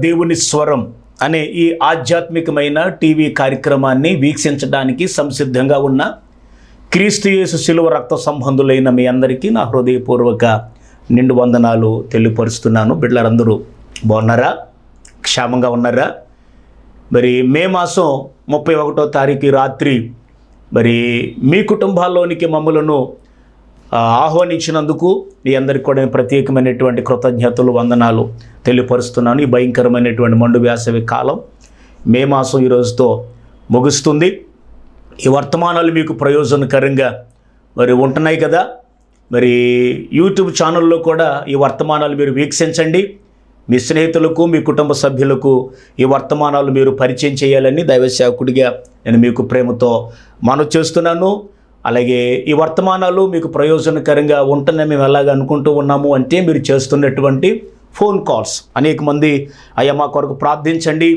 దేవుని స్వరం అనే ఈ ఆధ్యాత్మికమైన టీవీ కార్యక్రమాన్ని వీక్షించడానికి సంసిద్ధంగా ఉన్న క్రీస్తుయేసు శిలువ రక్త సంబంధులైన మీ అందరికీ నా హృదయపూర్వక నిండు వందనాలు తెలియపరుస్తున్నాను. బిడ్డలందరూ బాగున్నారా? క్షేమంగా ఉన్నారా? మరి మే మాసం ముప్పై ఒకటో తారీఖు రాత్రి మరి మీ కుటుంబాల్లోనికి మమ్మలను ఆహ్వానించినందుకు మీ అందరికి కూడా ప్రత్యేకమైనటువంటి కృతజ్ఞతలు వందనాలు తెలియపరుస్తున్నాను. ఈ భయంకరమైనటువంటి మండు వేసవి కాలం మే మాసం ఈ రోజుతో ముగుస్తుంది. ఈ వర్తమానాలు మీకు ప్రయోజనకరంగా మరి ఉంటున్నాయి కదా? మరి యూట్యూబ్ ఛానల్లో కూడా ఈ వర్తమానాలు మీరు వీక్షించండి. మీ స్నేహితులకు మీ కుటుంబ సభ్యులకు ఈ వర్తమానాలు మీరు పరిచయం చేయాలని దైవసేవకుడిగా నేను మీకు ప్రేమతో మనవి చేస్తున్నాను. అలాగే ఈ వర్తమానాలు మీకు ప్రయోజనకరంగా ఉంటుందని మేము ఎలాగ అనుకుంటూ ఉన్నాము అంటే మీరు చేస్తున్నటువంటి ఫోన్ కాల్స్. అనేక మంది అయ్యా మా కొరకు ప్రార్థించండి.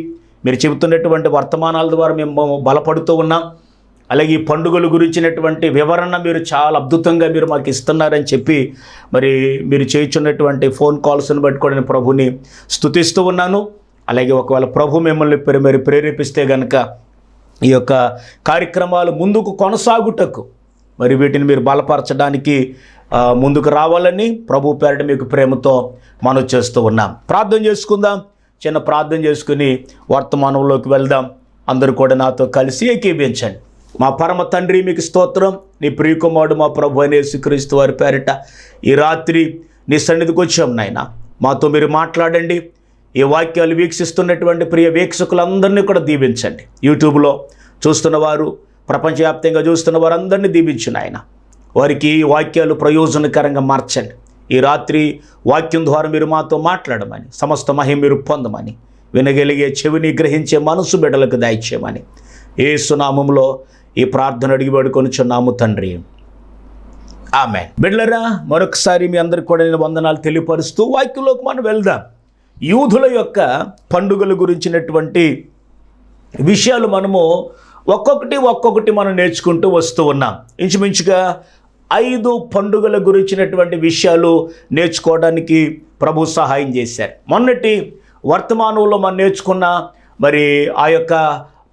మీరు చెబుతున్నటువంటి వర్తమానాల ద్వారా మేము బలపడుతూ ఉన్నాం. అలాగే ఈ పండుగల గురించినటువంటి వివరణ మీరు చాలా అద్భుతంగా మీరు మాకు ఇస్తున్నారని చెప్పి మరి మీరు చేయించున్నటువంటి ఫోన్ కాల్స్ని బట్టి కూడా నేను ప్రభుని స్థుతిస్తూ ఉన్నాను. అలాగే ఒకవేళ ప్రభు మిమ్మల్ని మరి ప్రేరేపిస్తే గనక ఈ యొక్క కార్యక్రమాలు ముందుకు కొనసాగుటకు మరి వీటిని మీరు బలపరచడానికి ముందుకు రావాలని ప్రభు పేరిట మీకు ప్రేమతో మనం చేస్తూ ఉన్నాం. ప్రార్థన చేసుకుందాం. చిన్న ప్రార్థన చేసుకుని వర్తమానంలోకి వెళ్దాం. అందరూ కూడా నాతో కలిసి ఏకీభించండి. మా పరమ తండ్రి మీకు స్తోత్రం. నీ ప్రియకుమారుడు మా ప్రభు అయిన యేసుక్రీస్తు వారి పేరిట ఈ రాత్రి నీ సన్నిధికి వచ్చాం నాయన. మాతో మీరు మాట్లాడండి. ఈ వాక్యాలు వీక్షిస్తున్నటువంటి ప్రియ వీక్షకులందరినీ కూడా దీవించండి. యూట్యూబ్లో చూస్తున్న వారు ప్రపంచవ్యాప్తంగా చూస్తున్న వారందరినీ దీపించిన ఆయన వారికి ఈ వాక్యాలు ప్రయోజనకరంగా మార్చండి. ఈ రాత్రి వాక్యం ద్వారా మీరు మాతో మాట్లాడమని సమస్త మహిమ మీరు పొందమని వినగలిగే చెవిని గ్రహించే మనసు బిడ్డలకు దాయిచ్చేయమని. ఏ సునామంలో ఈ ప్రార్థన అడిగి వేడుకొనిచున్నాము తండ్రి. ఆమె బిడ్డలరా మరొకసారి మీ అందరికి కూడా నేను వందనాలు తెలియపరుస్తూ వాక్యంలోకి మనం వెళ్దాం. యూదుల యొక్క పండుగల గురించినటువంటి విషయాలు మనము ఒక్కొక్కటి ఒక్కొక్కటి మనం నేర్చుకుంటూ వస్తూ ఉన్నాం. ఇంచుమించుగా ఐదు పండుగల గురించినటువంటి విషయాలు నేర్చుకోవడానికి ప్రభు సహాయం చేశారు. మొన్నటి వర్తమానంలో మనం నేర్చుకున్న మరి ఆ యొక్క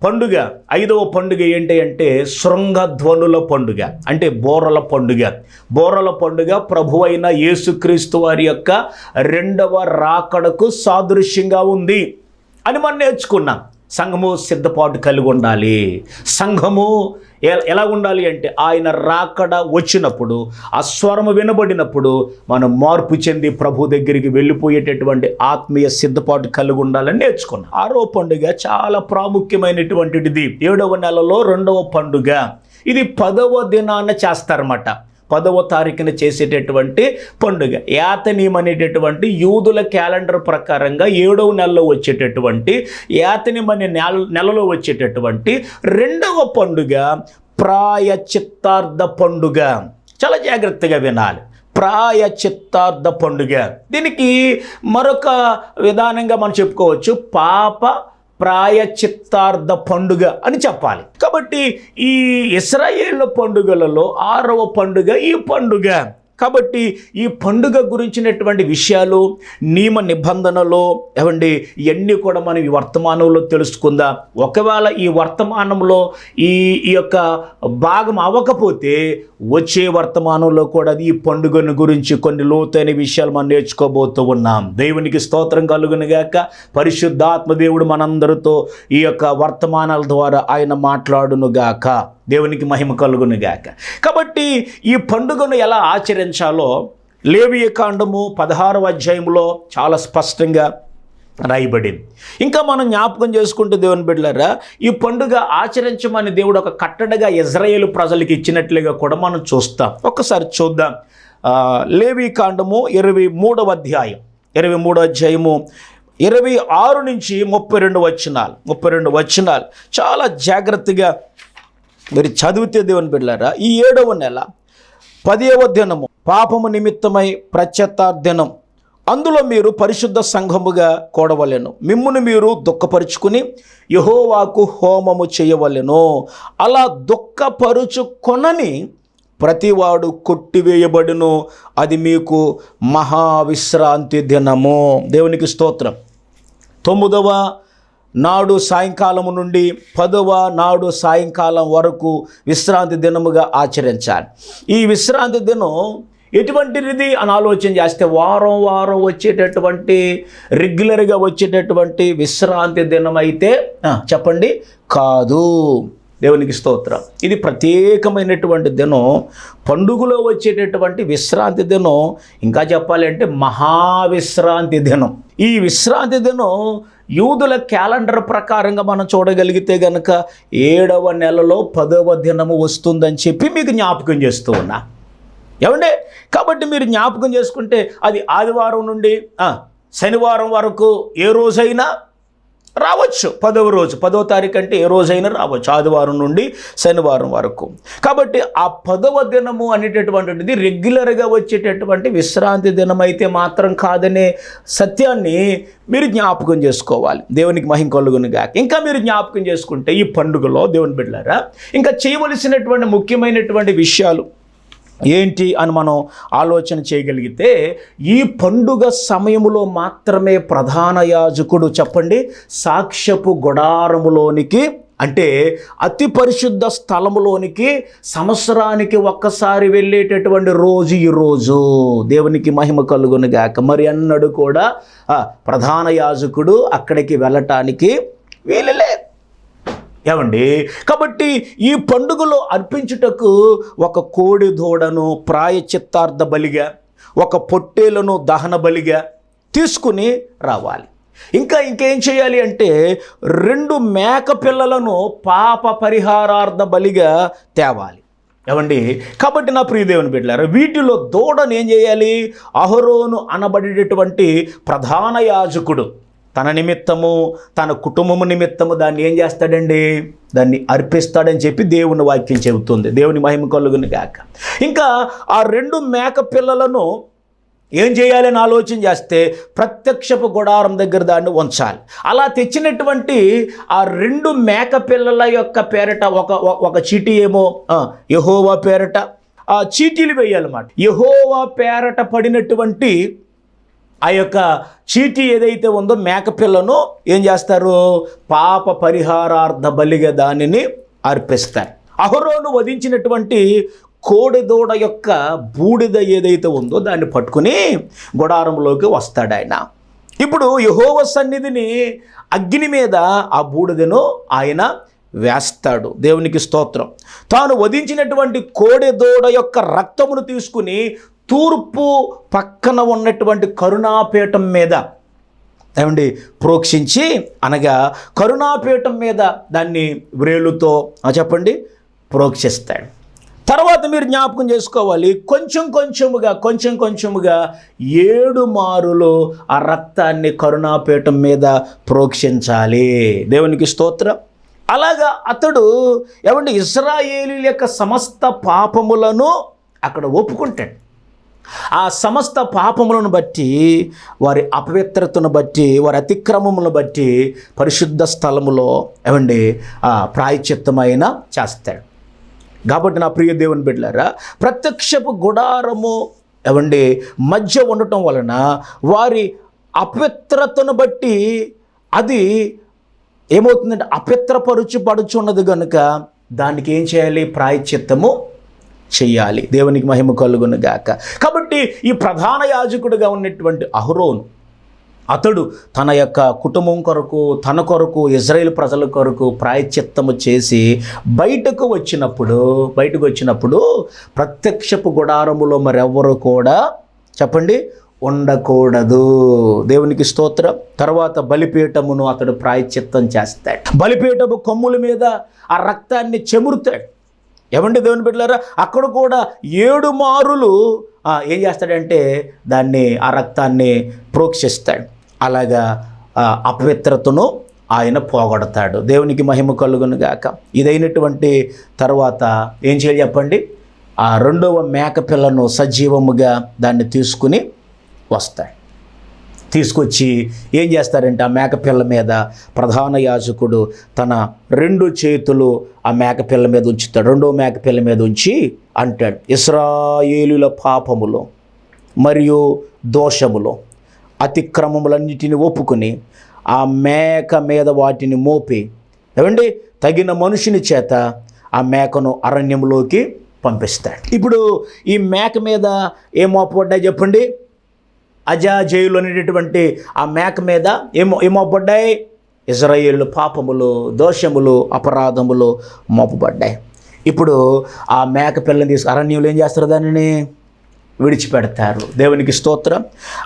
పండుగ ఐదవ పండుగ ఏంటి అంటే శృంగధ్వనుల పండుగ అంటే బోరల పండుగ. బోరల పండుగ ప్రభు అయిన యేసుక్రీస్తు వారి యొక్క రెండవ రాకడకు సాదృశ్యంగా ఉంది అని మనం నేర్చుకున్నాం. సంఘము సిద్ధపాటు కలిగి ఉండాలి. సంఘము ఎలా ఉండాలి అంటే ఆయన రాకడ వచ్చినప్పుడు ఆ స్వరము వినబడినప్పుడు మనం మార్పు చెంది ప్రభు దగ్గరికి వెళ్ళిపోయేటటువంటి ఆత్మీయ సిద్ధపాటు కలిగి ఉండాలని నేర్చుకున్నాం. ఆరో పండుగ చాలా ప్రాముఖ్యమైనటువంటిది. ఏడవ నెలలో రెండవ పండుగ. ఇది పదవ దినాన చేస్తారన్నమాట. పదవ తారీఖున చేసేటటువంటి పండుగ. యాతనీయం అనేటటువంటి యూదుల క్యాలెండర్ ప్రకారంగా ఏడవ నెలలో వచ్చేటటువంటి యాతనీయం అనే నెల నెలలో వచ్చేటటువంటి రెండవ పండుగ ప్రాయచిత్తార్థ పండుగ. చాలా జాగ్రత్తగా వినాలి. ప్రాయచిత్తార్థ పండుగ. దీనికి మరొక విధానంగా మనం చెప్పుకోవచ్చు. పాప ప్రాయచిత్తార్థ పండుగ అని చెప్పాలి. కాబట్టి ఈ ఇస్రాయేళ్ళ పండుగలలో ఆరవ పండుగ ఈ పండుగ. కాబట్టి ఈ పండుగ గురించినటువంటి విషయాలు నియమ నిబంధనలు ఏమండి ఇవన్నీ కూడా మనం ఈ వర్తమానంలో తెలుసుకుందాం. ఒకవేళ ఈ వర్తమానంలో ఈ ఈ యొక్క భాగం అవ్వకపోతే వచ్చే వర్తమానంలో కూడా ఈ పండుగను గురించి కొన్ని లోతైన విషయాలు మనం నేర్చుకోబోతూ ఉన్నాం. దేవునికి స్తోత్రం కలుగునుగాక. పరిశుద్ధాత్మ దేవుడు మనందరితో ఈ యొక్క వర్తమానాల ద్వారా ఆయన మాట్లాడును గాక దేవునికి మహిమ కలుగునుగాక. కాబట్టి ఈ పండుగను ఎలా ఆచరి లేవియ కాండము పదహారవ అధ్యాయంలో చాలా స్పష్టంగా రాయబడింది. ఇంకా మనం జ్ఞాపకం చేసుకుంటే దేవుని బిడ్డలారా ఈ పండుగ ఆచరించమని దేవుడు ఒక కట్టడగా ఇజ్రాయేల్ ప్రజలకు ఇచ్చినట్లుగా కూడా మనం చూస్తాం. ఒక్కసారి చూద్దాం. లేవి కాండము ఇరవై మూడవ అధ్యాయం. ఇరవై మూడవ అధ్యాయము ఇరవై ఆరు నుంచి ముప్పై రెండు వచనాలు. ముప్పై రెండు వచనాలు. చాలా జాగ్రత్తగా మీరు చదివితే దేవుని బిడ్డలారా ఈ ఏడవ నెల పదేవ దినము పాపము నిమిత్తమై ప్రత్యత్తార్దినం అందులో మీరు పరిశుద్ధ సంఘముగా కూడవలెను. మిమ్మును మీరు దుఃఖపరుచుకుని యహోవాకు హోమము చేయవలెను. అలా దుఃఖపరుచుకొనని ప్రతివాడు కొట్టివేయబడును. అది మీకు మహావిశ్రాంతి దినము. దేవునికి స్తోత్రం. తొమ్మిదవ నాడు సాయంకాలం నుండి పదవ నాడు సాయంకాలం వరకు విశ్రాంతి దినముగా ఆచరించాలి. ఈ విశ్రాంతి దినం ఎటువంటిది అని ఆలోచన చేస్తే వారం వారం వచ్చేటటువంటి రెగ్యులర్గా వచ్చేటటువంటి విశ్రాంతి దినం అయితే చెప్పండి? కాదు. దేవునికి స్తోత్రం. ఇది ప్రత్యేకమైనటువంటి దినం. పండుగలో వచ్చేటటువంటి విశ్రాంతి దినం. ఇంకా చెప్పాలంటే మహావిశ్రాంతి దినం. ఈ విశ్రాంతి దినం యూదుల క్యాలెండర్ ప్రకారంగా మనం చూడగలిగితే గనక ఏడవ నెలలో పదవ దినము వస్తుందని చెప్పి మీకు జ్ఞాపకం చేస్తూ ఉన్నా. ఏమండి? కాబట్టి మీరు జ్ఞాపకం చేసుకుంటే అది ఆదివారం నుండి శనివారం వరకు ఏ రోజైనా రావచ్చు. పదవ రోజు పదవ తారీఖు అంటే ఏ రోజైనా రావచ్చు. ఆదివారం నుండి శనివారం వరకు. కాబట్టి ఆ పదవ దినము అనేటటువంటిది రెగ్యులర్గా వచ్చేటటువంటి విశ్రాంతి దినం అయితే మాత్రం కాదనే సత్యాన్ని మీరు జ్ఞాపకం చేసుకోవాలి. దేవునికి మహిం కలుగునుగా ఇంకా మీరు జ్ఞాపకం చేసుకుంటే ఈ పండుగలో దేవుని బిడ్డారా ఇంకా చేయవలసినటువంటి ముఖ్యమైనటువంటి విషయాలు ఏంటి అని మనం ఆలోచన చేయగలిగితే ఈ పండుగ సమయంలో మాత్రమే ప్రధాన యాజకుడు చెప్పండి. సాక్ష్యపు గుడారములోనికి అంటే అతి పరిశుద్ధ స్థలములోనికి సంవత్సరానికి ఒక్కసారి వెళ్ళేటటువంటి రోజు ఈరోజు దేవునికి మహిమ కలుగును గాక. మరి అన్నడు కూడా ప్రధాన యాజకుడు అక్కడికి వెళ్ళటానికి వీలులేదు ఏమండి? కాబట్టి ఈ పండుగలో అర్పించుటకు ఒక కోడి దూడను ప్రాయచిత్తార్థ బలిగా ఒక పొట్టేలను దహన బలిగా తీసుకుని రావాలి. ఇంకా ఇంకేం చేయాలి అంటే రెండు మేక పిల్లలను పాప పరిహారార్థ బలిగా తేవాలి. ఏమండి? కాబట్టి నా ప్రియదేవుని బిడ్డలారు వీటిలో దూడను ఏం చేయాలి? అహరోను అనబడేటటువంటి ప్రధాన యాజకుడు తన నిమిత్తము తన కుటుంబము నిమిత్తము దాన్ని ఏం చేస్తాడండి? దాన్ని అర్పిస్తాడని చెప్పి దేవుని వాక్యం చెబుతుంది. దేవుని మహిమ కలుగుని కాక ఇంకా ఆ రెండు మేక పిల్లలను ఏం చేయాలని ఆలోచన చేస్తే ప్రత్యక్షపు గుడారం దగ్గర దాన్ని ఉంచాలి. అలా తెచ్చినటువంటి ఆ రెండు మేక పిల్లల యొక్క పేరట ఒక ఒక- చీటీ ఏమో యహోవా పేరట. ఆ చీటీలు వేయాలన్నమాట. యహోవా పేరట పడినటువంటి ఆ యొక్క చీటీ ఏదైతే ఉందో మేకపిల్లను ఏం చేస్తారు? పాప పరిహారార్థ బలిగా దానిని అర్పిస్తారు. అహరోను వధించినటువంటి కోడిదూడ యొక్క బూడిద ఏదైతే ఉందో దాన్ని పట్టుకుని గుడారంలోకి వస్తాడు ఆయన. ఇప్పుడు యహోవ సన్నిధిని అగ్ని మీద ఆ బూడిదను ఆయన వేస్తాడు. దేవునికి స్తోత్రం. తాను వధించినటువంటి కోడెదూడ యొక్క రక్తమును తీసుకుని తూర్పు పక్కన ఉన్నటువంటి కరుణాపీఠం మీద ఏమండి ప్రోక్షించి అనగా కరుణాపీఠం మీద దాన్ని వ్రేలుతో చెప్పండి ప్రోక్షిస్తాడు. తర్వాత మీరు జ్ఞాపకం చేసుకోవాలి కొంచెం కొంచెముగా కొంచెం కొంచెముగా ఏడు మారులు ఆ రక్తాన్ని కరుణాపీఠం మీద ప్రోక్షించాలి. దేవునికి స్తోత్రం. అలాగా అతడు ఏమండి ఇస్రాయేలు యొక్క సమస్త పాపములను అక్కడ ఒప్పుకుంటాడు. ఆ సమస్త పాపములను బట్టి వారి అపవిత్రతను బట్టి వారి అతిక్రమములను బట్టి పరిశుద్ధ స్థలములో ఏమండి ప్రాయచిత్తమైన చేస్తాడు. కాబట్టి నా ప్రియ దేవుని బిడ్డలారా ప్రత్యక్షపు గుడారము ఏమండి మధ్య ఉండటం వలన వారి అపవిత్రతను బట్టి అది ఏమవుతుందంటే అపవిత్రపరుచి పడుచున్నది కనుక దానికి ఏం చేయాలి? ప్రాయచిత్తము చెయ్యాలి దేవునికి మహిమ కలుగును గాక. కాబట్టి ఈ ప్రధాన యాజకుడిగా ఉన్నటువంటి అహరోను అతడు తన యొక్క కుటుంబం కొరకు తన కొరకు ఇజ్రాయేల్ ప్రజల కొరకు ప్రాయచిత్తము చేసి బయటకు వచ్చినప్పుడు బయటకు వచ్చినప్పుడు ప్రత్యక్షపు గుడారములో మరెవ్వరు కూడా చెప్పండి ఉండకూడదు. దేవునికి స్తోత్రం. తర్వాత బలిపీఠమును అతడు ప్రాయచిత్తం చేస్తాడు. బలిపీఠము కొమ్ముల మీద ఆ రక్తాన్ని చెమురుతాడు. ఏమండి దేవుని బిడ్డలారా? అక్కడ కూడా ఏడు మారులు ఏం చేస్తాడంటే దాన్ని ఆ రక్తాన్ని ప్రోక్షిస్తాడు. అలాగా అపవిత్రతను ఆయన పోగొడతాడు. దేవునికి మహిమ కలుగును గాక. ఇదైనటువంటి తర్వాత ఏం చేయాలి చెప్పండి? ఆ రెండవ మేక పిల్లను సజీవముగా దాన్ని తీసుకుని వస్తాడు. తీసుకొచ్చి ఏం చేస్తారంటే ఆ మేకపిల్ల మీద ప్రధాన యాజకుడు తన రెండు చేతులు ఆ మేకపిల్ల మీద ఉంచుతాడు. రెండో మేకపిల్ల మీద ఉంచి అంటాడు ఇస్రాయేలుల పాపములు మరియు దోషములు అతిక్రమములన్నిటిని ఒప్పుకొని ఆ మేక మీద వాటిని మోపి ఏమండి? తగిన మనుషుని చేత ఆ మేకను అరణ్యంలోకి పంపిస్తాడు. ఇప్పుడు ఈ మేక మీద ఏం మోపబడ్డాయి చెప్పండి? అజాజయులు అనేటటువంటి ఆ మేక మీద ఏమో ఏమోపడ్డాయి? ఇజ్రాయేల్ పాపములు దోషములు అపరాధములు మోపబడ్డాయి. ఇప్పుడు ఆ మేక పిల్లని తీసుకు అరణ్యులు ఏం చేస్తారు దానిని? విడిచిపెడతారు. దేవునికి స్తోత్రం.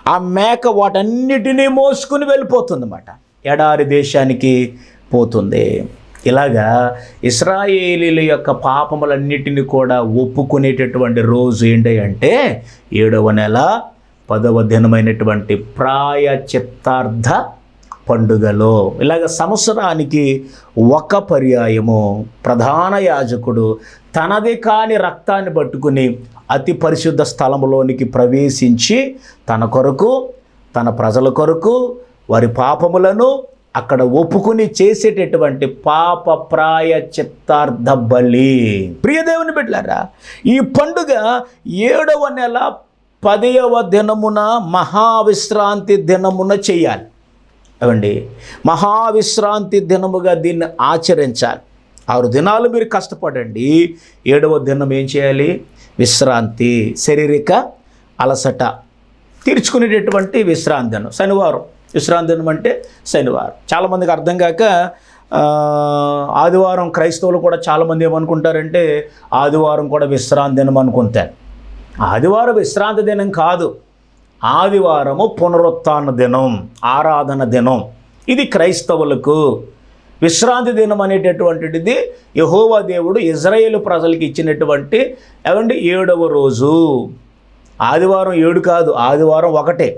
ఆ మేక వాటన్నిటినీ మోసుకుని వెళ్ళిపోతుంది అన్నమాట ఎడారి దేశానికి పోతుంది. ఇలాగా ఇస్రాయేలీల యొక్క పాపములన్నిటిని కూడా ఒప్పుకునేటటువంటి రోజు ఏంటి అంటే ఏడవ నెల పదవ దినమైనటువంటి ప్రాయ చిత్తార్థ పండుగలో. ఇలాగ సంవత్సరానికి ఒక పర్యాయము ప్రధాన యాజకుడు తనది కాని రక్తాన్ని పట్టుకుని అతి పరిశుద్ధ స్థలములోనికి ప్రవేశించి తన కొరకు తన ప్రజల కొరకు వారి పాపములను అక్కడ ఒప్పుకుని చేసేటటువంటి పాప ప్రాయ చిత్తార్థ బలి. ప్రియదేవుని బిడ్డలారా ఈ పండుగ ఏడవ నెల పదియవ దినమున మహావిశ్రాంతి దినమున చేయాలి. అవండి మహావిశ్రాంతి దినముగా దీన్ని ఆచరించాలి. ఆరు దినాలు మీరు కష్టపడండి. ఏడవ దినం ఏం చేయాలి? విశ్రాంతి శారీరక అలసట తీర్చుకునేటటువంటి విశ్రాంతి దినం శనివారం. విశ్రాంతి దినం అంటే శనివారం. చాలామందికి అర్థం కాక ఆదివారం క్రైస్తవులు కూడా చాలామంది ఏమనుకుంటారంటే ఆదివారం కూడా విశ్రాంతి దినం అనుకుంటారు. ఆదివారం విశ్రాంతి దినం కాదు. ఆదివారము పునరుత్న దినం ఆరాధన దినం. ఇది క్రైస్తవులకు విశ్రాంతి దినం అనేటటువంటిది యహోవా దేవుడు ఇజ్రాయేల్ ప్రజలకు ఇచ్చినటువంటి ఏమండి ఏడవ రోజు. ఆదివారం ఏడు కాదు ఆదివారం ఒకటే.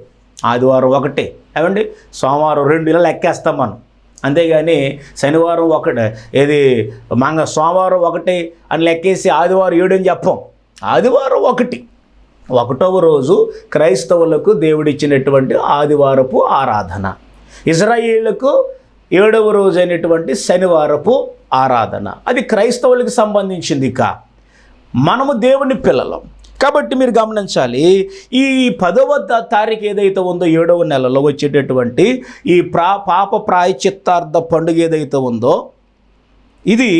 ఆదివారం ఒకటే. ఏమండి సోమవారం రెండు ఇలా లెక్కేస్తాం మనం. అంతేగాని శనివారం ఒకటే ఏది మంగ సోమవారం ఒకటి అని లెక్కేసి ఆదివారం ఏడు అని చెప్పం. ఆదివారం ఒకటి. ఒకటవ రోజు క్రైస్తవులకు దేవుడిచ్చినటువంటి ఆదివారపు ఆరాధన. ఇజ్రాయేళ్ళకు ఏడవ రోజు అయినటువంటి శనివారపు ఆరాధన. అది క్రైస్తవులకు సంబంధించింది కా మనము దేవుని పిల్లలం. కాబట్టి మీరు గమనించాలి ఈ పదవ తారీఖు ఏదైతే ఉందో ఏడవ నెలలో వచ్చేటటువంటి ఈ ప్రా పాప ప్రాయచిత్తార్థ పండుగ ఏదైతే ఉందో ఇది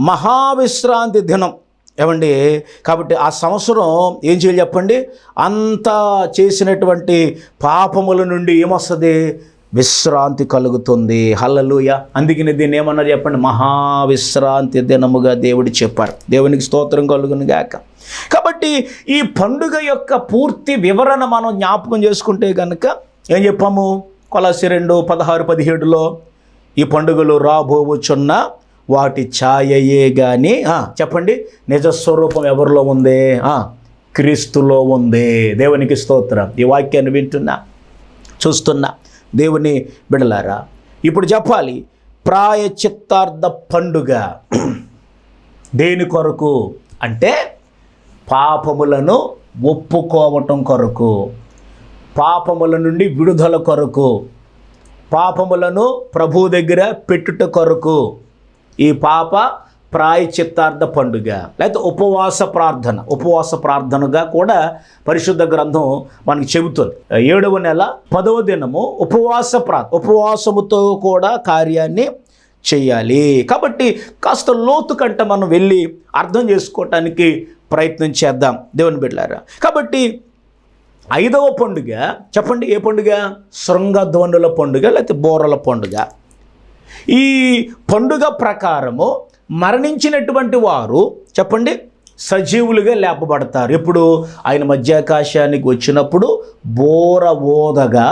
మహావిశ్రాంతి దినం. ఏమండి? కాబట్టి ఆ సంవత్సరం ఏం చేయాలి చెప్పండి? అంతా చేసినటువంటి పాపముల నుండి ఏమొస్తుంది? విశ్రాంతి కలుగుతుంది. హల్లలుయ. అందుకని దీన్ని ఏమన్నారు చెప్పండి? మహావిశ్రాంతి దినముగా దేవుడు చెప్పారు. దేవునికి స్తోత్రం కలుగును గాక. కాబట్టి ఈ పండుగ యొక్క పూర్తి వివరణ మనం జ్ఞాపకం చేసుకుంటే కనుక ఏం చెప్పాము? కొలసి రెండు పదహారు పదిహేడులో ఈ పండుగలు రాబోవచ్చున్న వాటి ఛాయయే కానీ చెప్పండి. నిజస్వరూపం ఎవరిలో ఉంది? క్రీస్తులో ఉంది. దేవునికి స్తోత్రం. ఈ వాక్యాన్ని వింటున్నా చూస్తున్నా. దేవుని బిడలారా ఇప్పుడు చెప్పాలి. ప్రాయచిత్తార్థ పండుగ దేని కొరకు అంటే పాపములను ఒప్పుకోవటం కొరకు పాపముల నుండి విడుదల కొరకు పాపములను ప్రభు దగ్గర పెట్టుట కొరకు ఈ పాప ప్రాయచిత్తార్థ పండుగ లేకపోతే ఉపవాస ప్రార్థన ఉపవాస ప్రార్థనగా కూడా పరిశుద్ధ గ్రంథం మనకి చెబుతుంది. ఏడవ నెల పదవ దినము ఉపవాస ప్రా ఉపవాసముతో కూడా కార్యాన్ని చేయాలి. కాబట్టి కాస్త లోతు కంట మనం వెళ్ళి అర్థం చేసుకోవటానికి ప్రయత్నం చేద్దాం. దేవుని బిడ్డారా కాబట్టి ఐదవ పండుగ చెప్పండి ఏ పండుగ? శృంగధ్వనుల పండుగ లేకపోతే బోరల పండుగ? ఈ పండుగ ప్రకారము మరణించినటువంటి వారు చెప్పండి సజీవులుగా లేపబడతారు. ఎప్పుడు? ఆయన మధ్యాకాశానికి వచ్చినప్పుడు బోర ఓదగా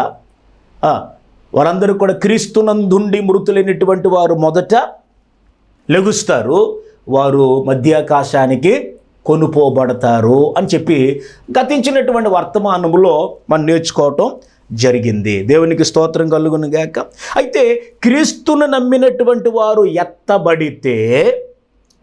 వారందరూ కూడా క్రీస్తునందుండి మృతులైనటువంటి వారు మొదట లెగుస్తారు. వారు మధ్యాకాశానికి కొనుపోబడతారు అని చెప్పి గతించినటువంటి వర్తమానంలో మనం నేర్చుకోవటం జరిగింది. దేవునికి స్తోత్రం కలుగును గాక. అయితే క్రీస్తును నమ్మినటువంటి వారు ఎత్తబడితే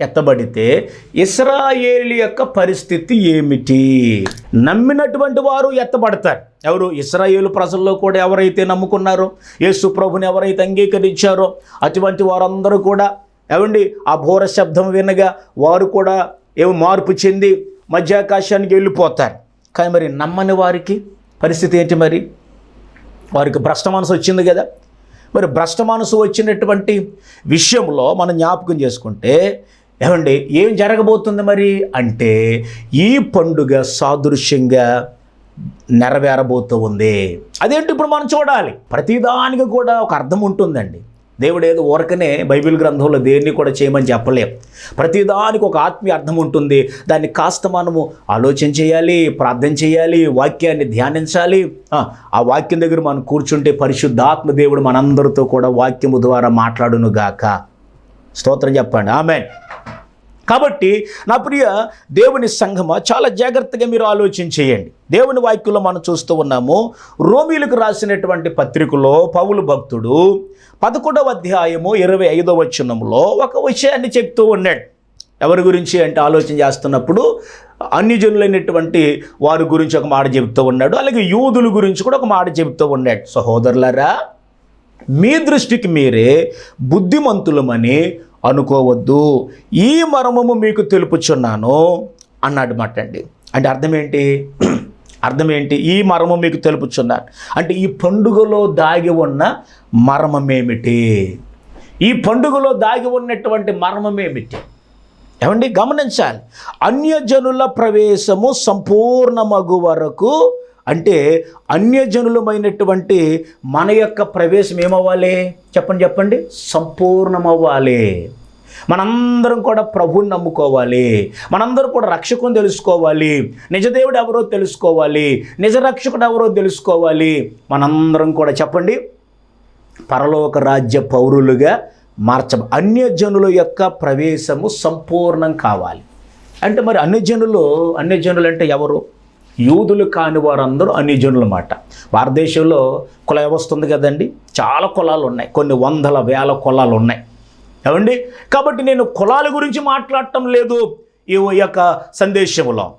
ఎత్తబడితే ఇస్రాయేలు యొక్క పరిస్థితి ఏమిటి? నమ్మినటువంటి వారు ఎత్తబడతారు. ఎవరు? ఇస్రాయేలు ప్రజల్లో కూడా ఎవరైతే నమ్ముకున్నారో యేసు ప్రభుని ఎవరైతే అంగీకరించారో అటువంటి వారందరూ కూడా ఏమండి? ఆ ఘోర శబ్దం వినగా వారు కూడా ఏమో మార్పు చెంది మధ్యాకాశానికి వెళ్ళిపోతారు. కానీ మరి నమ్మని వారికి పరిస్థితి ఏంటి మరి? వారికి భ్రష్ట మనసు వచ్చింది కదా. మరి భ్రష్ట మనసు వచ్చినటువంటి విషయంలో మనం జ్ఞాపకం చేసుకుంటే ఏమండి ఏం జరగబోతుంది మరి? అంటే ఈ పండుగ సాదృశ్యంగా నెరవేరబోతూ ఉంది. అదేంటి ఇప్పుడు మనం చూడాలి? ప్రతిదానికి కూడా ఒక అర్థం ఉంటుందండి. దేవుడు ఏదో ఊరకనే బైబిల్ గ్రంథంలో దేన్ని కూడా చేయమని చెప్పలేం. ప్రతిదానికి ఒక ఆత్మీయ అర్థం ఉంటుంది. దాన్ని కాస్త మనము ఆలోచన చేయాలి ప్రార్థన చేయాలి వాక్యాన్ని ధ్యానించాలి. ఆ, వాక్యం దగ్గర మనం కూర్చుంటే పరిశుద్ధాత్మ దేవుడు మనందరితో కూడా వాక్యము ద్వారా మాట్లాడును గాక స్తోత్రం చెప్పండి. ఆమె కాబట్టి నా ప్రియ దేవుని సంఘమ చాలా జాగ్రత్తగా మీరు ఆలోచన చేయండి. దేవుని వాక్యంలో మనం చూస్తూ ఉన్నాము రోమిలకు రాసినటువంటి పత్రికలో పౌలు భక్తుడు పదకొండవ అధ్యాయము ఇరవై ఐదవ వచనంలో ఒక విషయాన్ని చెప్తూ ఉన్నాడు. ఎవరి గురించి అంటే ఆలోచన చేస్తున్నప్పుడు అన్యజనులైనటువంటి వారి గురించి ఒక మాట చెబుతూ ఉన్నాడు. అలాగే యూదుల గురించి కూడా ఒక మాట చెబుతూ ఉన్నాడు. సహోదరులారా మీ దృష్టికి మీరే బుద్ధిమంతులమని అనుకోవద్దు. ఈ మర్మము మీకు తెలుపుచున్నాను అన్నాడు మాట అండి అంటే అర్థం ఏంటి? అర్థం ఏంటి? ఈ మర్మం మీకు తెలుపుచున్నాను. అంటే ఈ పండుగలో దాగి ఉన్న మర్మమేమిటి? ఈ పండుగలో దాగి ఉన్నటువంటి మర్మమేమిటి? ఏమండి? గమనించాలి. అన్యజనుల ప్రవేశము సంపూర్ణమగు వరకు అంటే అన్యజనులమైనటువంటి మన యొక్క ప్రవేశం ఏమవ్వాలి? చెప్పండి చెప్పండి. సంపూర్ణమవ్వాలి. మనందరం కూడా ప్రభుని నమ్ముకోవాలి. మనందరం కూడా రక్షకుని తెలుసుకోవాలి. నిజదేవుడు ఎవరో తెలుసుకోవాలి. నిజ రక్షకుడు ఎవరో తెలుసుకోవాలి. మనందరం కూడా చెప్పండి. పరలోక రాజ్య పౌరులుగా మార్చ అన్యజనుల యొక్క ప్రవేశము సంపూర్ణం కావాలి. అంటే మరి అన్యజనులు అన్యజనులు అంటే ఎవరు? యూదులు కాని వారందరూ అన్యజనులు అన్నమాట భారతదేశంలో కుల వ్యవస్థ ఉంది కదండి. చాలా కులాలు ఉన్నాయి. కొన్ని వందల వేల కులాలు ఉన్నాయి. ఏమండి? కాబట్టి నేను కులాల గురించి మాట్లాడటం లేదు ఈ యొక్క సందేశంలో.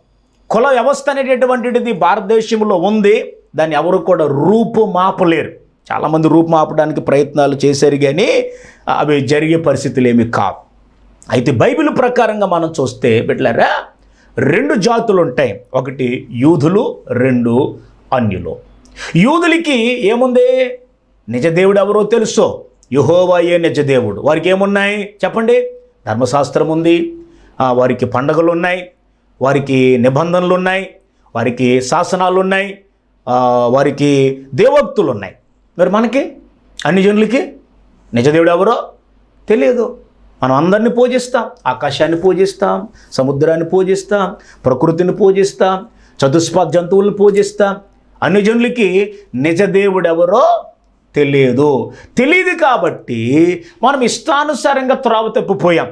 కుల వ్యవస్థ అనేటటువంటిది భారతదేశంలో ఉంది. దాన్ని ఎవరు కూడా రూపు మాపలేరు చాలామంది రూపు మాపడానికి ప్రయత్నాలు చేశారు కానీ అవి జరిగే పరిస్థితులు ఏమి కావు. అయితే బైబిల్ ప్రకారంగా మనం చూస్తే బిడ్డలారా రెండు జాతులు ఉంటాయి. ఒకటి యూదులు రెండు అన్యులు. యూదులకి ఏముంది? నిజదేవుడు ఎవరో తెలుసో. యుహోవాయే నిజదేవుడు? వారికి ఏమున్నాయి? చెప్పండి. ధర్మశాస్త్రం ఉంది. వారికి పండగలు ఉన్నాయి వారికి నిబంధనలు ఉన్నాయి వారికి శాసనాలు ఉన్నాయి వారికి దేవోక్తులు ఉన్నాయి మరి మనకి? అన్ని జనులకి? నిజదేవుడు ఎవరో? తెలియదు. మనం అందరిని పూజిస్తాం ఆకాశాన్ని పూజిస్తాం సముద్రాన్ని పూజిస్తాం ప్రకృతిని పూజిస్తాం చతుష్పాద జంతువులను పూజిస్తాం. అన్ని జనులకి నిజదేవుడెవరో తెలియదు. తెలియదు కాబట్టి మనం ఇష్టానుసారంగా త్రావ తప్పిపోయాం.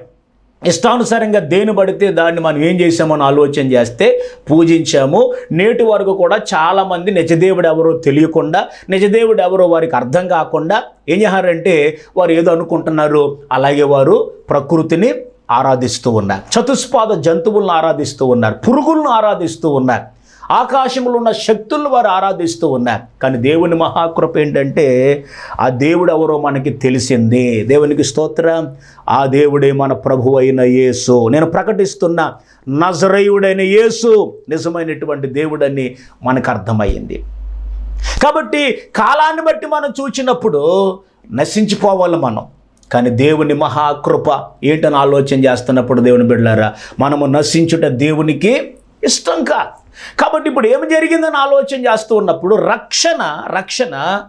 ఇష్టానుసారంగా దేని పడితే దాన్ని మనం ఏం చేసామని ఆలోచన చేస్తే పూజించాము. నేటి వరకు కూడా చాలామంది నిజదేవుడు ఎవరో తెలియకుండా నిజదేవుడు ఎవరో వారికి అర్థం కాకుండా ఏం చేశారంటే వారు ఏదో అనుకుంటున్నారు. అలాగే వారు ప్రకృతిని ఆరాధిస్తూ ఉన్నారు. చతుష్పాద జంతువులను ఆరాధిస్తూ ఉన్నారు. పురుగులను ఆరాధిస్తూ ఉన్నారు. ఆకాశంలో ఉన్న శక్తులను వారు ఆరాధిస్తూ ఉన్నారు. కానీ దేవుని మహాకృప ఏంటంటే ఆ దేవుడు ఎవరో మనకి తెలిసింది. దేవునికి స్తోత్రం. ఆ దేవుడే మన ప్రభు అయిన యేసు. నేను ప్రకటిస్తున్న నజరయుడైన యేసు నిజమైనటువంటి దేవుడని మనకు అర్థమైంది. కాబట్టి కాలాన్ని బట్టి మనం చూచినప్పుడు నశించిపోవాలి మనం. కానీ దేవుని మహాకృప ఏంటని ఆలోచన చేస్తున్నప్పుడు దేవుని బిడ్డలారా మనము నశించుట దేవునికి ఇష్టం కాదు. కాబట్టి ఇప్పుడు ఏమి జరిగిందని ఆలోచన చేస్తూ ఉన్నప్పుడు రక్షణ రక్షణ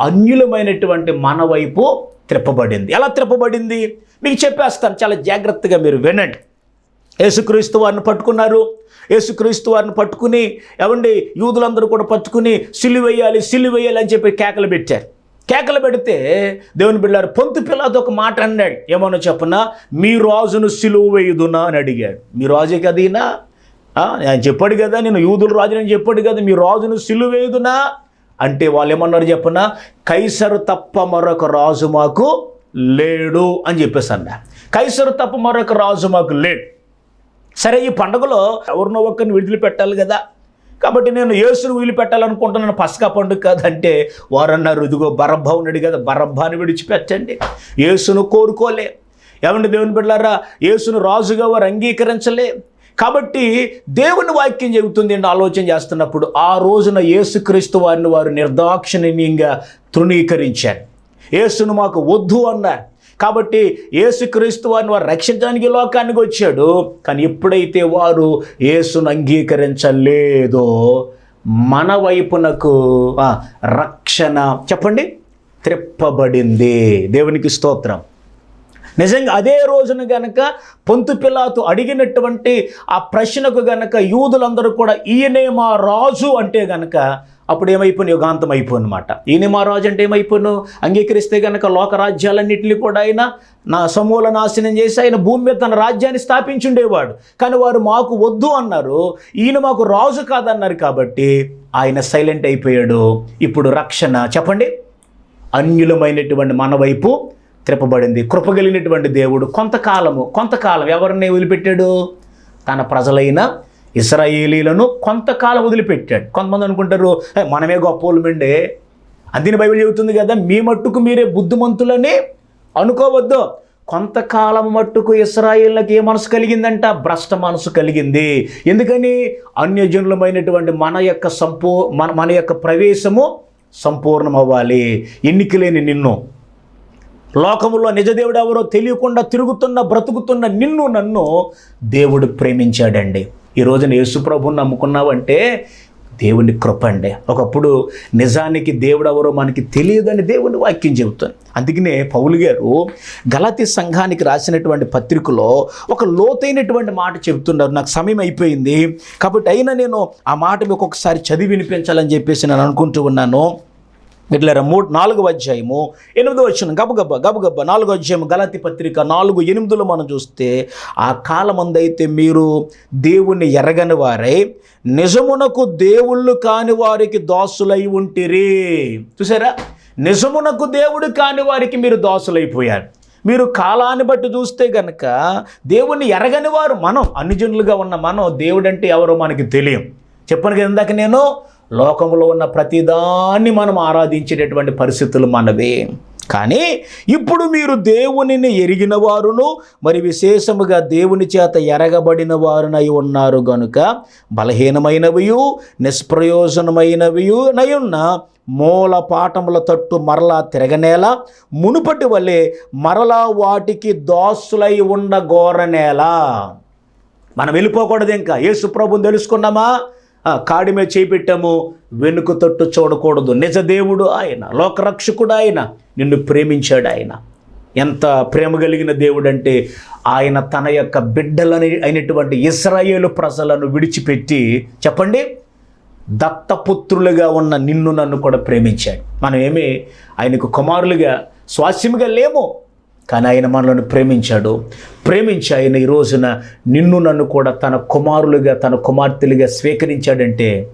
అన్యులమైనటువంటి మన వైపు త్రిప్పబడింది. ఎలా త్రిప్పబడింది? మీకు చెప్పేస్తాను చాలా జాగ్రత్తగా మీరు వినండి. యేసుక్రీస్తు వారిని పట్టుకున్నారు. యేసుక్రీస్తు వారిని పట్టుకుని ఏమండి యూదులందరూ కూడా పట్టుకుని సిల్లు వేయాలి అని చెప్పి కేకలు పెట్టారు. కేకలు పెడితే దేవుని బిళ్ళారు పొంతు పిల్లతో ఒక మాట అన్నాడు. ఏమన్నా చెప్పనా? మీ రాజును సిలువ వేయుదునా? అని అడిగాడు. మీ రాజే కదీనా ఆయన చెప్పాడు కదా నేను యూదుల రాజునని చెప్పాడు కదా మీ రాజును సిలువేదునా అంటే వాళ్ళు ఏమన్నారు చెప్పనా? కైసరు తప్ప మరొక రాజు మాకు లేడు అని చెప్పేసి అన్న కైసరు తప్ప మరొక రాజు మాకు లేడు. సరే ఈ పండుగలో ఎవరినో ఒక్కరిని విడుదల పెట్టాలి కదా. కాబట్టి నేను యేసును వదిలిపెట్టాలనుకుంటున్నాను పసకా పండుగ కాదంటే వారన్నారు ఇదిగో బరబ్బా ఉన్నాడు కదా బరబ్బాని విడిచిపెట్టండి. యేసును కోరుకోలే. ఏమంటే దేవుని బిడ్డారా యేసును రాజుగా వారు అంగీకరించలే. కాబట్టి దేవుని వాక్యం చెబుతుంది అని ఆలోచన చేస్తున్నప్పుడు ఆ రోజున యేసుక్రీస్తు వారిని వారు నిర్దాక్షిణ్యంగా తృణీకరించారు. యేసును మాకు వద్దు అన్నారు కాబట్టి యేసుక్రీస్తు వారిని వారు రక్షించడానికి లోకానికి వచ్చాడు. కానీ ఎప్పుడైతే వారు యేసును అంగీకరించలేదో మన వైపునకు రక్షణ చెప్పండి త్రిప్పబడింది. దేవునికి స్తోత్రం. నిజంగా అదే రోజున గనక పొంతు పిలాతు అడిగినటువంటి ఆ ప్రశ్నకు గనక యూదులందరూ కూడా ఈయనే మా రాజు అంటే గనక అప్పుడు ఏమైపోయిన యుగాంతం అయిపోయినమాట ఈయన మా రాజు అంటే అయిపోను అంగీకరిస్తే గనక లోకరాజ్యాలన్నింటినీ కూడా ఆయన నా సమూల నాశనం చేసి ఆయన భూమి మీద తన రాజ్యాన్ని స్థాపించుండేవాడు. కానీ వారు మాకు వద్దు అన్నారు. ఈయన మాకు రాజు కాదన్నారు కాబట్టి ఆయన సైలెంట్ అయిపోయాడు. ఇప్పుడు రక్షణ చెప్పండి. అన్యులమైనటువంటి మన వైపు త్రిప్పబడింది కృపగలిగినటువంటి దేవుడు కొంతకాలము కొంతకాలం ఎవరిని వదిలిపెట్టాడు? తన ప్రజలైన ఇస్రాయేలీలను కొంతకాలం వదిలిపెట్టాడు. కొంతమంది అనుకుంటారు మనమే మనమే గొప్పోళ్ళమండే అందుని బైబిల్ చెబుతుంది కదా మీ మట్టుకు మీరే బుద్ధిమంతులని అనుకోవద్దు. కొంతకాలం మట్టుకు ఇస్రాయిల్కి ఏ మనసు కలిగిందంట? భ్రష్ట మనసు కలిగింది. ఎందుకని? అన్యజనులమైనటువంటి మన యొక్క సంపూ మన మన యొక్క ప్రవేశము సంపూర్ణం అవ్వాలి ఎన్నికలేని నిన్ను. లోకములో నిజదేవుడు ఎవరో తెలియకుండా తిరుగుతున్న బ్రతుకుతున్న నిన్ను నన్ను దేవుడు ప్రేమించాడండి. ఈ రోజున యేసుప్రభుని నమ్ముకున్నావంటే దేవుని కృప అండి. ఒకప్పుడు నిజానికి దేవుడు ఎవరో మనకి తెలియదని దేవుని వాక్యం చెబుతుంది. అందుకనే పౌలు గారు గలతి సంఘానికి రాసినటువంటి పత్రికలో ఒక లోతైనటువంటి మాట చెబుతున్నారు. నాకు సమయం అయిపోయింది. కాబట్టి అయినా నేను ఆ మాట మీకు ఒకసారి చదివి వినిపించాలని చెప్పేసి నేను అనుకుంటూ ఉన్నాను. ఇట్లా మూడు నాలుగు అధ్యాయము ఎనిమిదో వచ్చిన గబగబ గబగబ నాలుగో అధ్యాయము గలతి పత్రిక నాలుగు ఎనిమిదిలో మనం చూస్తే ఆ కాలమందైతే మీరు దేవుణ్ణి ఎరగని వారై నిజమునకు దేవుళ్ళు కాని వారికి దాసులై ఉంటిరి. చూసారా? నిజమునకు దేవుడు కాని వారికి మీరు దాసులైపోయారు. మీరు కాలాన్ని బట్టి చూస్తే గనక దేవుణ్ణి ఎరగని వారు మనం అన్నిజనులుగా ఉన్న మనం దేవుడంటే ఎవరో మనకి తెలియం చెప్పను కదా ఇందాక నేను? లోకంలో ఉన్న ప్రతిదాన్ని మనం ఆరాధించేటటువంటి పరిస్థితులు మనవే. కానీ ఇప్పుడు మీరు దేవునిని ఎరిగిన వారును మరి విశేషముగా దేవుని చేత ఎరగబడిన వారునై ఉన్నారు గనుక బలహీనమైనవియు నిష్ప్రయోజనమైనవియు నయున్న మూల పాఠముల తట్టు మరలా తిరగనేలా మునుపటి వలె మరలా వాటికి దాసులై ఉండగోరనేలా మనం వెళ్ళిపోకూడదు ఇంకా. యేసు ప్రభుని తెలుసుకున్నామా? కాడి మీద వెనుక తట్టు చూడకూడదు. నిజ దేవుడు ఆయన లోకరక్షకుడు ఆయన నిన్ను ప్రేమించాడు ఆయన. ఎంత ప్రేమ కలిగిన దేవుడు అంటే ఆయన తన యొక్క బిడ్డలని అయినటువంటి ఇస్రాయేలు ప్రజలను విడిచిపెట్టి చెప్పండి దత్తపుత్రులుగా ఉన్న నిన్ను నన్ను కూడా ప్రేమించాడు. మనం ఏమి ఆయనకు కుమారులుగా స్వాస్యముగా లేము. కానీ ఆయన మనలను ప్రేమించాడు. ప్రేమించి ఆయన ఈ రోజున నిన్ను నన్ను కూడా తన కుమారులుగా తన కుమార్తెలుగా స్వీకరించాడంటే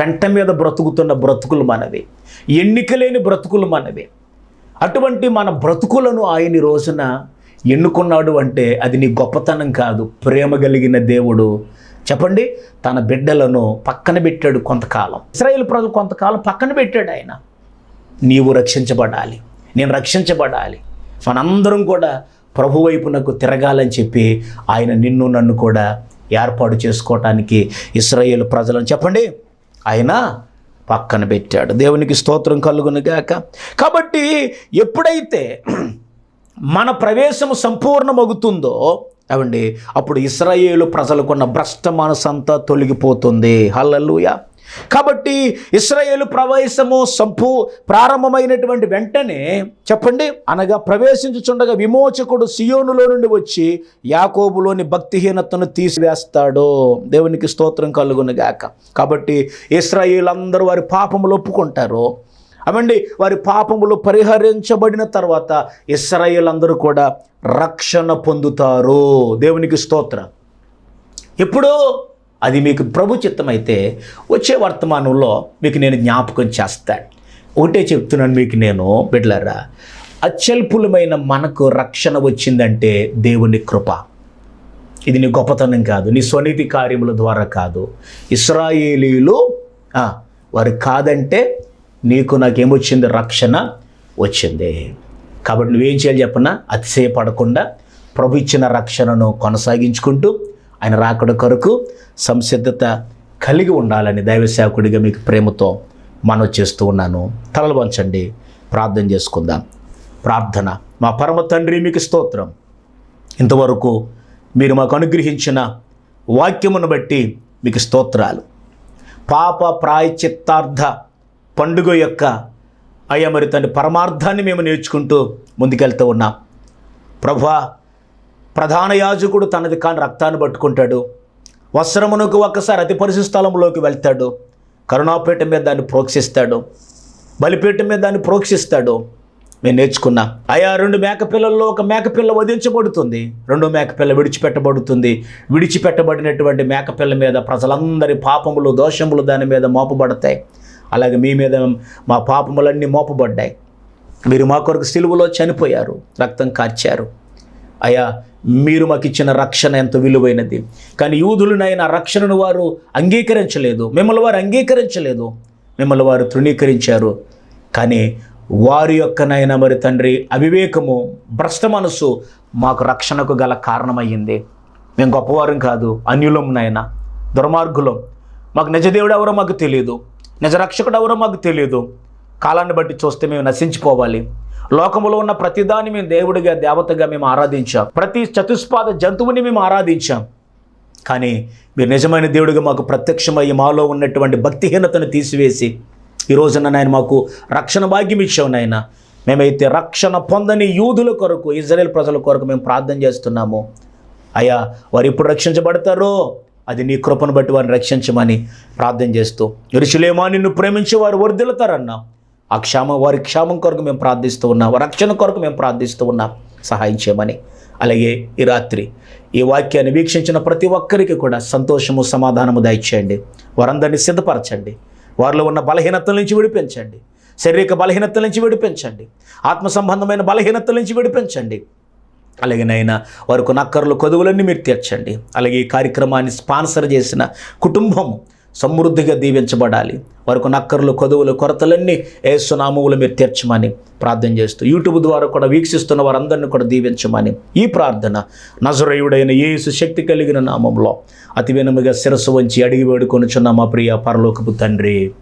పెంట మీద బ్రతుకుతున్న బ్రతుకులు మనవి. ఎన్నికలేని బ్రతుకులు మనవి. అటువంటి మన బ్రతుకులను ఆయన రోజున ఎన్నుకున్నాడు అంటే అది నీ గొప్పతనం కాదు ప్రేమ కలిగిన దేవుడు. చెప్పండి తన బిడ్డలను పక్కన పెట్టాడు కొంతకాలం. ఇస్రాయేల్ ప్రజలు కొంతకాలం పక్కన పెట్టాడు ఆయన. నీవు రక్షించబడాలి. నేను రక్షించబడాలి. మనందరం కూడా ప్రభు వైపునకు తిరగాలని చెప్పి ఆయన నిన్ను నన్ను కూడా ఏర్పాటు చేసుకోవటానికి ఇస్రాయేల్ ప్రజలను చెప్పండి. ఆయన పక్కన పెట్టాడు. దేవునికి స్తోత్రం కలుగునుగాక కాబట్టి ఎప్పుడైతే మన ప్రవేశము సంపూర్ణమవుతుందో అవండి అప్పుడు ఇస్రాయేలు ప్రజలకున్న భ్రష్ట మనసంతా తొలగిపోతుంది. హల్లెలూయా. కాబట్టి ఇస్రాయేలు ప్రవేశము సంపు ప్రారంభమైనటువంటి వెంటనే చెప్పండి అనగా ప్రవేశించుచుండగా విమోచకుడు సియోనులో నుండి వచ్చి యాకోబులోని భక్తిహీనతను తీసివేస్తాడు. దేవునికి స్తోత్రం కలుగునుగాక కాబట్టి ఇస్రాయేల్ అందరూ వారి పాపములు ఒప్పుకుంటారు. అవండి వారి పాపములు పరిహరించబడిన తర్వాత ఇస్రాయేల్ అందరూ కూడా రక్షణ పొందుతారు. దేవునికి స్తోత్రం. ఎప్పుడూ అది మీకు ప్రభు చిత్తమైతే వచ్చే వర్తమానంలో మీకు నేను జ్ఞాపకం చేస్తాను ఒకటే చెప్తున్నాను మీకు నేను బిడ్లరా అత్యల్పులమైన మనకు రక్షణ వచ్చిందంటే దేవుని కృప. ఇది నీ గొప్పతనం కాదు నీ స్వనీతి కార్యముల ద్వారా కాదు. ఇస్రాయేలీలు వారు కాదంటే నీకు నాకేమొచ్చింది? రక్షణ వచ్చింది. కాబట్టి నువ్వేం చేయాలి చెప్పనా? అతిశయపడకుండా ప్రభు ఇచ్చిన రక్షణను కొనసాగించుకుంటూ ఆయన రాకడ కొరకు సంసిద్ధత కలిగి ఉండాలని దైవ సేవకుడిగా మీకు ప్రేమతో మనవి చేస్తూ ఉన్నాను. తలలు వంచండి. ప్రార్థన చేసుకుందాం. ప్రార్థన. మా పరమ తండ్రి మీకు స్తోత్రం. ఇంతవరకు మీరు మాకు అనుగ్రహించిన వాక్యమును బట్టి మీకు స్తోత్రాలు. పాప ప్రాయచిత్తార్థ పండుగ యొక్క అయ్యా మరి తండ్రి పరమార్థాన్ని మేము నేర్చుకుంటూ ముందుకెళ్తూ ఉన్నాం. ప్రభా ప్రధాన యాజకుడు తనది కాని రక్తాన్ని పట్టుకుంటాడు. వస్త్రమునకు ఒక్కసారి అతి స్థలంలోకి వెళ్తాడు. కరుణాపీఠం మీద దాన్ని ప్రోక్షిస్తాడు. బలిపీఠం మీద దాన్ని ప్రోక్షిస్తాడు. నేను నేర్చుకున్నా. అయా రెండు మేకపిల్లల్లో ఒక మేకపిల్ల వధించబడుతుంది. రెండో మేకపిల్ల విడిచిపెట్టబడుతుంది. విడిచిపెట్టబడినటువంటి మేకపిల్ల మీద ప్రజలందరి పాపములు దోషములు దాని మీద మోపబడతాయి. అలాగే మీ మీద మా పాపములన్నీ మోపబడ్డాయి. మీరు మా కొరకు సిలువలో చనిపోయారు రక్తం కార్చారు. అయ్యా మీరు మాకు ఇచ్చిన రక్షణ ఎంత విలువైనది. కానీ యూదులనైనా రక్షణను వారు అంగీకరించలేదు. మిమ్మల్ని వారు అంగీకరించలేదు. మిమ్మల్ని వారు తృణీకరించారు. కానీ వారి యొక్కనైనా మరి తండ్రి అవివేకము భ్రష్ట మనసు మాకు రక్షణకు గల కారణమయ్యింది. మేము గొప్పవారం కాదు అన్యులం నాయన దుర్మార్గులం. మాకు నిజదేవుడు ఎవరో మాకు తెలియదు నిజ రక్షకుడు ఎవరో మాకు తెలియదు కాలాన్ని బట్టి చూస్తే మేము నశించిపోవాలి. లోకములో ఉన్న ప్రతిదాన్ని మేము దేవుడిగా దేవతగా మేము ఆరాధించాం. ప్రతి చతుష్పాద జంతువుని మేము ఆరాధించాం. కానీ మీరు నిజమైన దేవుడిగా మాకు ప్రత్యక్షమయ్యి మాలో ఉన్నటువంటి భక్తిహీనతను తీసివేసి ఈ రోజున నాయన మాకు రక్షణ భాగ్యం ఇచ్చావు నాయన. మేమైతే రక్షణ పొందని యూదుల కొరకు ఇజ్రాయెల్ ప్రజల కొరకు మేము ప్రార్థన చేస్తున్నాము. అయ్యా వారు ఎప్పుడు రక్షించబడతారో అది నీ కృపను బట్టి వారిని రక్షించమని ప్రార్థన చేస్తూ ఇరుషులేమా నిన్ను ప్రేమించి వారు వర్ధిల్లుతారన్నా. ఆ క్షేమం వారి క్షేమం కొరకు మేము ప్రార్థిస్తూ ఉన్నాం. రక్షణ కొరకు మేము ప్రార్థిస్తూ ఉన్నాం. సహాయం చేయమని. అలాగే ఈ రాత్రి ఈ వాక్యాన్ని వీక్షించిన ప్రతి ఒక్కరికి కూడా సంతోషము సమాధానము దయచేయండి. వారందరినీ సిద్ధపరచండి. వారిలో ఉన్న బలహీనతల నుంచి విడిపించండి. శారీరక బలహీనతల నుంచి విడిపించండి. ఆత్మ సంబంధమైన బలహీనతల నుంచి విడిపించండి. అలాగే నైనా వారికి నక్కర్లు కొదువులన్నీ మీరు తీర్చండి. అలాగే ఈ కార్యక్రమాన్ని స్పాన్సర్ చేసిన కుటుంబం సమృద్ధిగా దీవించబడాలి. వారికి నక్కర్లు కొదువులు కొరతలన్నీ ఏసునామములు మీరు తీర్చమని ప్రార్థన చేస్తూ యూట్యూబ్ ద్వారా కూడా వీక్షిస్తున్న వారందరినీ కూడా దీవించమని ఈ ప్రార్థన నజరయుడైన యేసు శక్తి కలిగిన నామంలో అతి వినముగా శిరస్సు వంచి అడిగి వేడుకొనుచున్న మా ప్రియ పరలోకపు తండ్రి.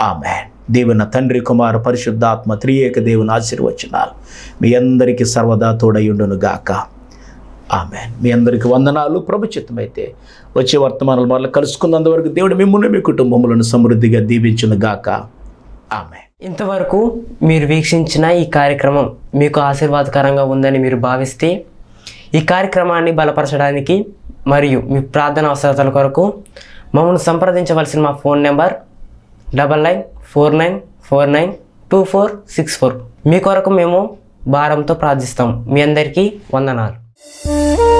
ఆమె దేవుని తండ్రి కుమార పరిశుద్ధాత్మ త్రియేక దేవుని ఆశీర్వచనాలు మీ అందరికీ సర్వదా తోడయుండును గాక ఆమె మీ అందరికీ వందనాలు. ప్రభుచితమైతే వచ్చే వర్తమానాలు మరలా కలుసుకున్నంతవరకు దేవుడు మిమ్మల్ని మీ కుటుంబములను సమృద్ధిగా దీవించును గాక. ఆమె ఇంతవరకు మీరు వీక్షించిన ఈ కార్యక్రమం మీకు ఆశీర్వాదకరంగా ఉందని మీరు భావిస్తే ఈ కార్యక్రమాన్ని బలపరచడానికి మరియు మీ ప్రార్థన అవసరతల కొరకు మమ్మల్ని సంప్రదించవలసిన మా phone number double nine four nine four nine two four six four. మీ కొరకు మేము భారంతో ప్రార్థిస్తాం. మీ అందరికీ వందనాలు. Música